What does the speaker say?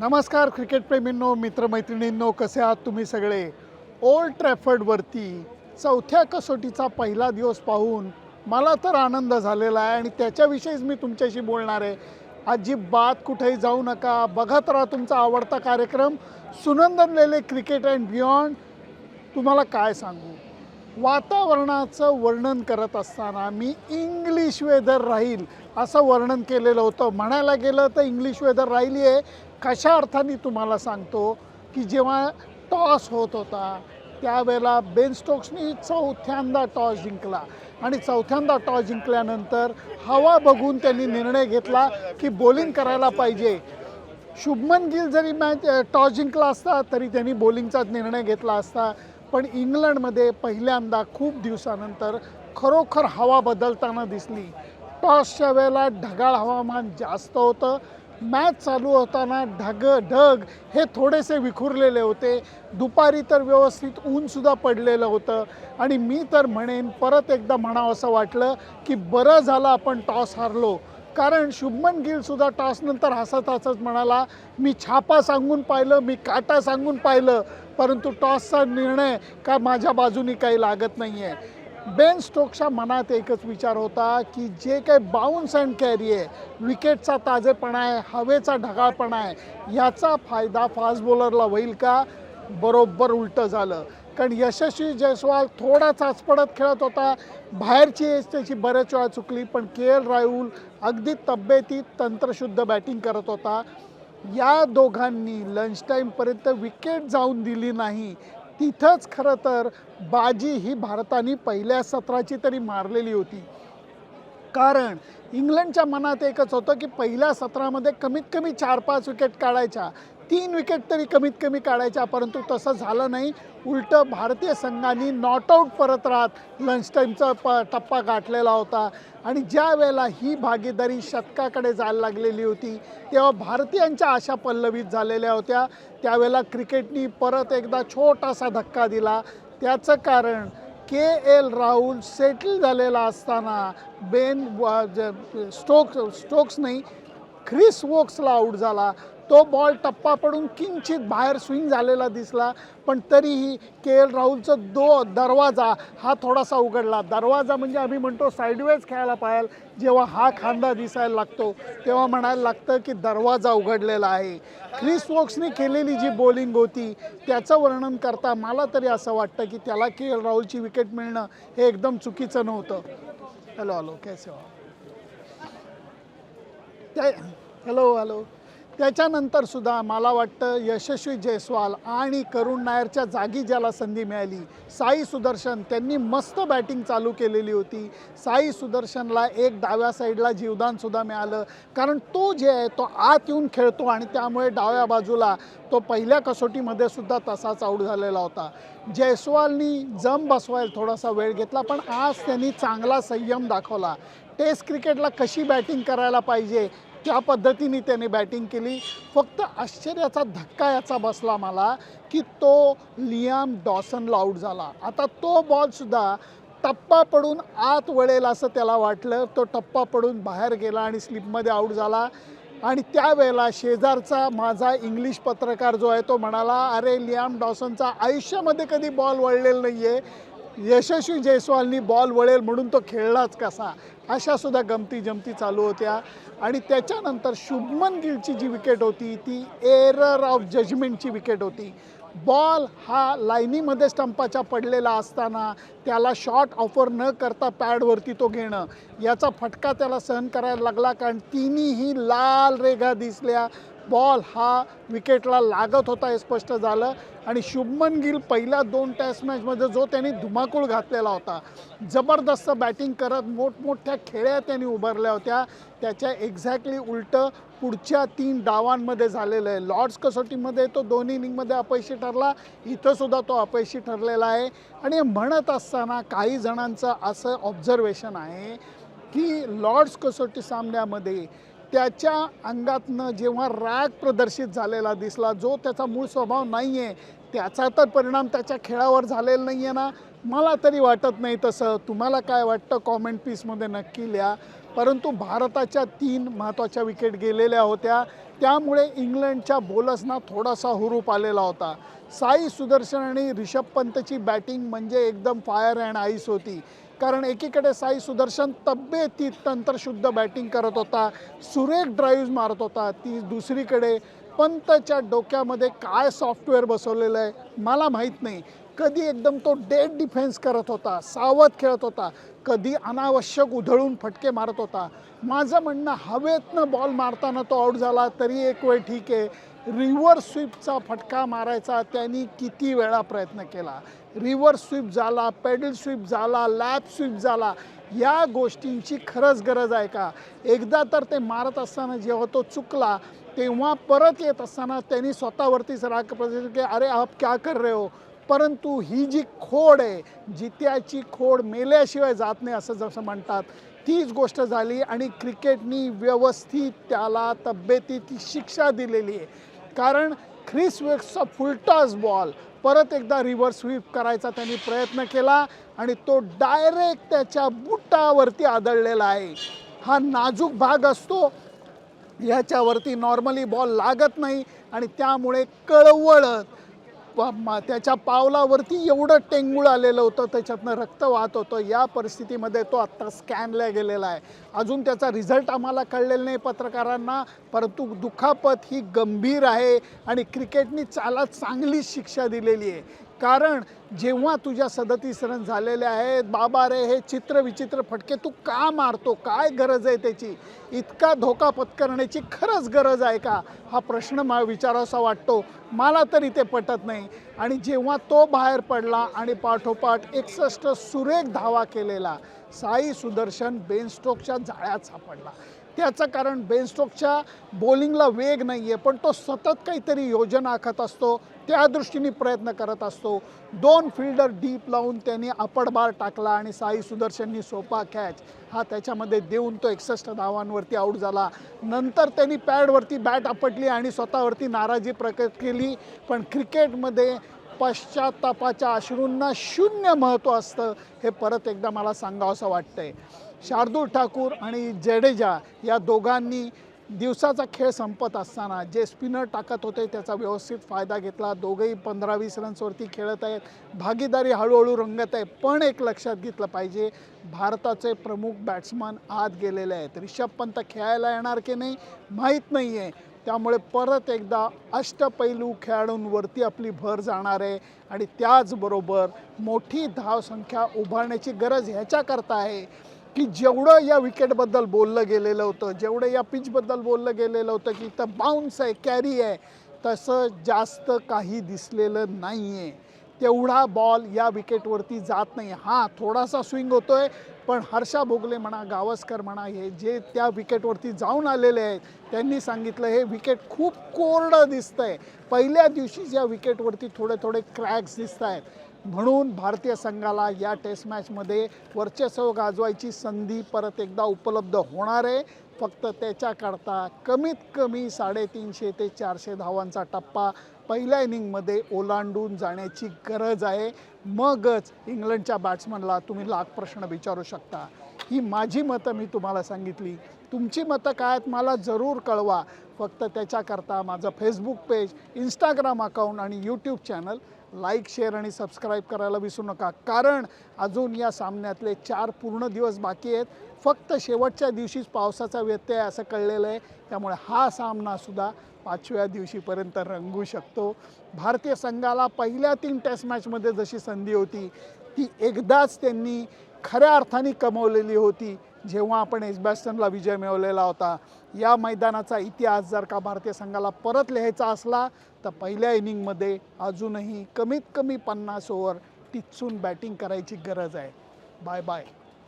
नमस्कार क्रिकेटप्रेमींनो मित्रमैत्रिणींनो कसे आहात तुम्ही सगळे? ओल्ड ट्रॅफर्डवरती चौथ्या कसोटीचा पहिला दिवस पाहून मला तर आनंद झालेला आहे आणि त्याच्याविषयीच मी तुमच्याशी बोलणार आहे. अजिबात कुठेही जाऊ नका. बघत राहा तुमचा आवडता कार्यक्रम Sunandan Lele cricket and beyond. तुम्हाला काय सांगू? वातावरणाचं वर्णन करत असताना मी इंग्लिश वेदर राहील असं वर्णन केलेलं होतं. म्हणायला गेलं तर इंग्लिश वेदर राहिली आहे कशा अर्थाने तुम्हाला सांगतो की जेव्हा टॉस होत होता त्यावेळेला बेन स्टोक्सनी चौथ्यांदा टॉस जिंकला. आणि चौथ्यांदा टॉस जिंकल्यानंतर हवा बघून त्यांनी निर्णय घेतला की बॉलिंग करायला पाहिजे. शुभमन गिल जरी मॅच टॉस जिंकला असता तरी त्यांनी बॉलिंगचाच निर्णय घेतला असता. पण इंग्लंडमध्ये पहिल्यांदा खूप दिवसानंतर खरोखर हवा बदलताना दिसली. टॉसच्या वेळेला ढगाळ हवामान जास्त होतं. मॅच चालू होताना ढग ढग हे थोडेसे विखुरलेले होते. दुपारी तर व्यवस्थित ऊनसुद्धा पडलेलं होतं. आणि मी तर म्हणेन परत एकदा म्हणावं असं वाटलं की बरं झालं आपण टॉस हारलो. कारण शुभमन गिलसुद्धा टॉसनंतर हसत हसत म्हणाला मी छापा सांगून पाहिलं मी काटा सांगून पाहिलं परंतु टॉसचा निर्णय का माझ्या बाजूनी काही लागत नाही आहे बेन स्टोक्सच्या मनात एकच विचार होता की जे काही बाउन्स अँड कॅरी आहे विकेटचा ताजेपणा आहे हवेचा ढगाळपणा आहे याचा फायदा फास्ट बॉलरला होईल का? बरोबर उलटं झालं. कारण यशस्वी जयस्वाल थोडा चाचपडत खेळत होता. बाहेरची एज त्याची बऱ्याच वेळा चुकली पण के एल राहुल अगदी तब्येतीत तंत्रशुद्ध बॅटिंग करत होता. या दोघांनी लंच टाईमपर्यंत विकेट जाऊन दिली नाही. तिथंच खरं तर बाजी ही भारताने पहिल्या सत्राची तरी मारलेली होती. कारण इंग्लंडच्या मनात एकच होतं की पहिल्या सत्रामध्ये कमीत कमी चार पाच विकेट काढायच्या. तीन विकेट तरी कमीत कमी काढायच्या परंतु तसं झालं नाही. उलटं भारतीय संघाने नॉट आऊट परत राहत लंच टाईमचा प टप्पा गाठलेला होता. आणि ज्या वेळेला ही भागीदारी शतकाकडे जायला लागलेली होती तेव्हा भारतीयांच्या आशा पल्लवित झालेल्या होत्या. त्यावेळेला क्रिकेटनी परत एकदा छोटासा धक्का दिला. त्याचं कारण के एल राहुल सेटल झालेला असताना बेन ज- स्टोक्स स्टोक्स नाही ख्रिस वोक्सला आऊट झाला. तो बॉल टप्पा पडून किंचित बाहेर स्विंग झालेला दिसला पण तरीही के एल राहुलचं दो दरवाजा हा थोडासा उघडला. दरवाजा म्हणजे आम्ही म्हणतो साईडवेज खेळायला पाहिजे जेव्हा हा खांदा दिसायला लागतो तेव्हा म्हणायला लागतं की दरवाजा उघडलेला आहे. क्रिस वॉक्सने केलेली जी बॉलिंग होती त्याचं वर्णन करता मला तरी असं वाटतं की त्याला के एल राहुलची विकेट मिळणं हे एकदम चुकीचं नव्हतं. हॅलो हॅलो कैसे हो? हॅलो हॅलो त्याच्यानंतर सुद्धा मला वाटतं यशस्वी जयस्वाल आणि करुण नायरच्या जागी ज्याला संधी मिळाली साई सुदर्शन त्यांनी मस्त बॅटिंग चालू केलेली होती. साई सुदर्शनला एक डाव्या साईडला जीवदानसुद्धा मिळालं. कारण तो जे आहे तो आत येऊन खेळतो आणि त्यामुळे डाव्या बाजूला तो पहिल्या कसोटीमध्ये सुद्धा तसाच आऊट झालेला होता. जयस्वालनी जम बसवायला थोडासा वेळ घेतला पण आज त्यांनी चांगला संयम दाखवला. टेस्ट क्रिकेटला कशी बॅटिंग करायला पाहिजे त्या पद्धतीने त्याने बॅटिंग केली. फक्त आश्चर्याचा धक्का याचा बसला मला की तो लियाम डॉसनला आऊट झाला. आता तो बॉलसुद्धा टप्पा पडून आत वळेल असं त्याला वाटलं. तो टप्पा पडून बाहेर गेला आणि स्लिपमध्ये आऊट झाला. आणि त्यावेळेला शेजारचा माझा इंग्लिश पत्रकार जो आहे तो म्हणाला अरे लियाम डॉसनचा आयुष्यामध्ये कधी बॉल वळलेला नाही आहे यशस्वी जयस्वालनी बॉल वळेल म्हणून तो खेळलाच कसा? अशा सुद्धा गमती जमती चालू होत्या. आणि त्याच्यानंतर शुभमन गिलची जी विकेट होती ती एरर ऑफ जजमेंटची विकेट होती. बॉल हा लाईनीमध्ये स्टंपाच्या पडलेला असताना त्याला शॉट ऑफर न करता पॅडवरती तो घेणं याचा फटका त्याला सहन करायला लागला कारण तिन्हीही लाल रेघा दिसल्या. बॉल हा विकेटला लागत होता हे स्पष्ट झालं. आणि शुभमन गिल पहिल्या दोन टेस्ट मॅचमध्ये जो त्यांनी धुमाकूळ घातलेला होता जबरदस्त बॅटिंग करत मोठमोठ्या खेळ्या त्यांनी उभारल्या होत्या. त्याच्या एक्झॅक्टली उलटं पुढच्या तीन डावांमध्ये झालेलं आहे. लॉर्ड्स कसोटीमध्ये तो दोन्ही इनिंगमध्ये अपयशी ठरला. इथंसुद्धा तो अपयशी ठरलेला आहे. आणि म्हणत असताना काही जणांचं असं ऑब्झर्वेशन आहे की लॉर्ड्स कसोटी सामन्यामध्ये त्याच्या अंगातनं जेव्हा राग प्रदर्शित झालेला दिसला जो त्याचा मूळ स्वभाव नाही आहे त्याचा तर परिणाम त्याच्या खेळावर झालेला नाही आहे ना. मला तरी वाटत नाही तसं. तुम्हाला काय वाटतं? कॉमेंट पीसमध्ये नक्की लिहा. परंतु भारताच्या तीन महत्त्वाच्या विकेट गेलेल्या होत्या. त्यामुळे इंग्लंडच्या बॉलर्सना थोडासा हुरूप आलेला होता. साई सुदर्शन आणि रिषभ पंतची बॅटिंग म्हणजे एकदम फायर अँड आईस होती. कारण एकीकडे साई सुदर्शन तब्येतीत तंत्रशुद्ध बॅटिंग करत होता सुरेख ड्राईव्ह मारत होता ती दुसरीकडे पंतच्या डोक्यामध्ये काय सॉफ्टवेअर बसवलेलं आहे मला माहीत नाही. कधी एकदम तो डेड डिफेन्स करत होता सावध खेळत होता कधी अनावश्यक उधळून फटके मारत होता. माझं म्हणणं हवेतनं बॉल मारताना तो आऊट झाला तरी एक वेळ ठीक आहे. रिव्हर्स स्वीपचा फटका मारायचा त्यांनी किती वेळा प्रयत्न केला? रिव्हर्स स्वीप झाला पेडल स्वीप झाला लॅप स्वीप झाला या गोष्टींची खरंच गरज आहे का? एकदा तर ते मारत असताना जेव्हा तो चुकला तेव्हा परत येत असताना त्यांनी स्वतःवरतीच राग प्रदर्शित की अरे आप क्या कर रहे हो? परंतु ही जी खोड आहे जित्याची खोड मेल्याशिवाय जात नाही असं जसं म्हणतात तीच गोष्ट झाली आणि क्रिकेटनी व्यवस्थित त्याला तब्येतीची शिक्षा दिलेली आहे. कारण ख्रिस वेक्सचा फुलटॉस बॉल परत एकदा रिव्हर्स स्वीप करायचा त्यांनी प्रयत्न केला आणि तो डायरेक्ट त्याच्या बुटावरती आदळलेला आहे. हा नाजूक भाग असतो. ह्याच्यावरती नॉर्मली बॉल लागत नाही आणि त्यामुळे कळवळत त्याच्या पावलावरती एवढं टेंगूळ आलेलं होतं त्याच्यातनं रक्त वाहत होतं. या परिस्थितीमध्ये तो आत्ता स्कॅनला गेलेला आहे. अजून त्याचा रिझल्ट आम्हाला कळलेला नाही पत्रकारांना परंतु दुखापत ही गंभीर आहे आणि क्रिकेटनी चाला चांगली शिक्षा दिलेली आहे. कारण जेव्हा तुझ्या सदतीस रन झालेले आहेत बाबा रे हे चित्र विचित्र फटके तू का मारतो? काय गरज आहे त्याची? इतका धोका पत्करण्याची खरंच गरज आहे का? हा प्रश्न मला विचारावासा वाटतो. मला तरी ते पटत नाही. आणि जेव्हा तो बाहेर पडला आणि पाठोपाठ एकसष्ट सुरेख धावा केलेला साई सुदर्शन बेनस्टोकच्या जाळ्यात सापडला. त्याचं कारण बेनस्टोकच्या बॉलिंगला वेग नाही आहे पण तो सतत काहीतरी योजना आखत असतो. त्या दृष्टीने प्रयत्न करत असतो. दोन फिल्डर डीप लावून त्यांनी अपड बार टाकला आणि साई सुदर्शननी सोपा कॅच हा त्याच्यामध्ये देऊन तो एकसष्ट धावांवरती आऊट झाला. नंतर त्यांनी पॅडवरती बॅट आपटली आणि स्वतःवरती नाराजी प्रकट केली. पण क्रिकेटमध्ये पश्चातापाच्या अश्रूंना शून्य महत्त्व असतं हे परत एकदा मला सांगावंसं वाटतंय. शार्दूल ठाकूर आणि जडेजा या दोघांनी दिवसाचा खेळ संपत असताना जे स्पिनर टाकत होते त्याचा व्यवस्थित फायदा घेतला. दोघंही पंधरा वीस रन्सवरती खेळत आहेत. भागीदारी हळूहळू रंगत आहे पण एक लक्षात घेतलं पाहिजे भारताचे प्रमुख बॅट्समन आत गेलेले आहेत. रिषभ पंत खेळायला येणार की नाही माहीत नाही आहे त्यामुळे परत एकदा अष्टपैलू खेळाडूंवरती आपली भर जाणार आहे आणि त्याचबरोबर मोठी धावसंख्या उभारण्याची गरज ह्याच्याकरता आहे. की जेवढं या विकेटबद्दल बोललं गेलेलं होतं जेवढं या पिचबद्दल बोललं गेलेलं होतं की इथं बाउन्स आहे कॅरी आहे तसं जास्त काही दिसलेलं नाही आहे तेवढा बॉल या विकेटवरती जात नाही. हा थोडासा स्विंग होतो आहे पण हर्षा भोगले म्हणा गावस्कर म्हणा हे जे त्या विकेटवरती जाऊन आलेले आहेत त्यांनी सांगितलं हे विकेट खूप कोरडं आहे पहिल्या दिवशी या विकेटवरती थोडे थोडे क्रॅक्स दिसत आहेत म्हणून भारतीय संघाला या टेस्ट मॅचमध्ये वर्चस्व गाजवायची संधी परत एकदा उपलब्ध होणार आहे. फक्त त्याच्याकरता कमीत कमी साडेतीनशे ते चारशे धावांचा टप्पा पहिल्या इनिंगमध्ये ओलांडून जाण्याची गरज आहे. मगच इंग्लंडच्या बॅट्समनला तुम्ही लाख प्रश्न विचारू शकता. ही माझी मतं मी तुम्हाला सांगितली. तुमची मतं काय आहेत मला जरूर कळवा. फक्त त्याच्याकरता माझं फेसबुक पेज इंस्टाग्राम अकाउंट आणि यूट्यूब चॅनल लाईक शेअर आणि सबस्क्राईब करायला विसरू नका. कारण अजून या सामन्यातले चार पूर्ण दिवस बाकी आहेत. फक्त शेवटच्या दिवशीच पावसाचा व्यत्यय आहे असं कळलेलं आहे. त्यामुळे हा सामनासुद्धा पाचव्या दिवशीपर्यंत रंगू शकतो. भारतीय संघाला पहिल्या तीन टेस्ट मॅचमध्ये जशी संधी होती ती एकदाच त्यांनी खऱ्या अर्थाने कमवलेली होती. जेव्हा आपण एजबॅस्टनला विजय मिळवलेला होता. या मैदानाचा इतिहास जर का भारतीय संघाला परत लिहायचा असला तर पहिल्या इनिंगमध्ये अजूनही कमीत कमी पन्नास ओव्हर टिचून बॅटिंग करायची गरज आहे. Bye bye.